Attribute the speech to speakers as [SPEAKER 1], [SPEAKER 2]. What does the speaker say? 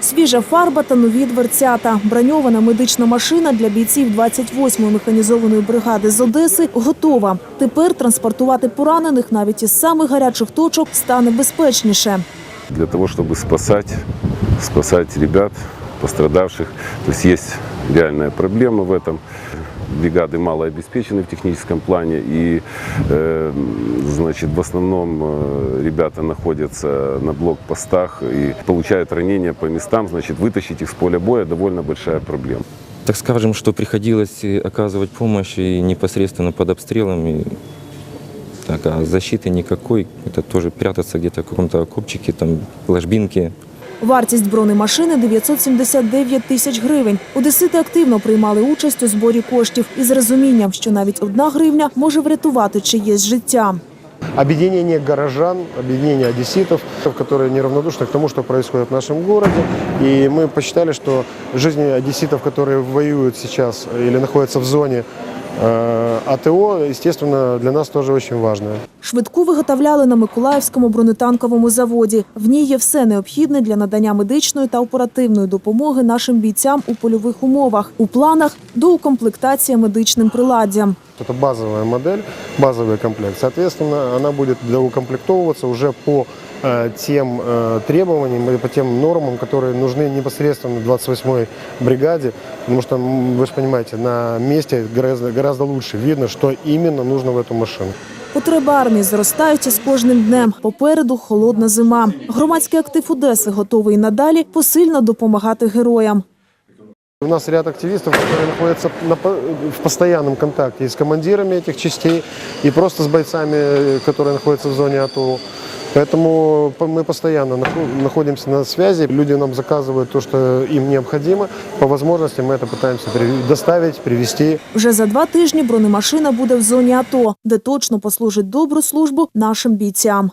[SPEAKER 1] Свіжа фарба та нові дверцята. Броньована медична машина для бійців 28-ї механізованої бригади з Одеси готова. Тепер транспортувати поранених навіть із самих гарячих точок стане безпечніше.
[SPEAKER 2] для того, щоб спасати, спасати ребят, пострадавших. То есть реальна проблема в этом Бригады мало обеспечены в техническом плане, и э, значит, в основном э, ребята находятся на блокпостах и получают ранения по местам. Значит, вытащить их с поля боя довольно большая проблема.
[SPEAKER 3] Так скажем, что приходилось и оказывать помощь и непосредственно под обстрелами. Так, а защиты никакой. Это тоже прятаться где-то в каком-то окопчике, там, ложбинке.
[SPEAKER 1] Вартість бронемашини 979 тисяч гривень. Одесити активно приймали участь у зборі коштів із розумінням, що навіть одна гривня може врятувати чиєсь життя.
[SPEAKER 4] объединение горожан, объединение одесситов, которые неравнодушны к тому, что происходит в нашем городе. И мы посчитали, что жизни одесситов, которые воюют сейчас или находятся в зоне э, АТО, естественно, для нас тоже очень важно.
[SPEAKER 1] Швидку виготовляли на Миколаївському бронетанковому заводі. В ній є все необхідне для надання медичної та оперативної допомоги нашим бійцям у польових умовах. У планах доукомплектація медичним приладдям.
[SPEAKER 4] Это базовая модель, базовый комплект. Соответственно, она будет доукомплектовываться уже по э, тем э, требованиям и по тем нормам, которые нужны непосредственно 28-й бригаде. Потому что, м, вы же понимаете, на месте гораздо, гораздо лучше видно, что именно нужно в эту машину.
[SPEAKER 1] Потреби армії зростають із кожним днем. Попереду холодна зима. Громадський актив Одеси готовий і надалі посильно допомагати героям.
[SPEAKER 4] У нас ряд активистов, которые находятся на по- в постоянном контакте и с командирами этих частей, и просто с бойцами, э, которые находятся в зоне АТО. Поэтому по- мы постоянно нахо- находимся на связи. Люди нам заказывают то, что им необходимо. По возможности мы это пытаемся при- доставить, привезти.
[SPEAKER 1] Вже за два тижні бронемашина буде в зоні АТО, де точно послужить добру службу нашим бійцям.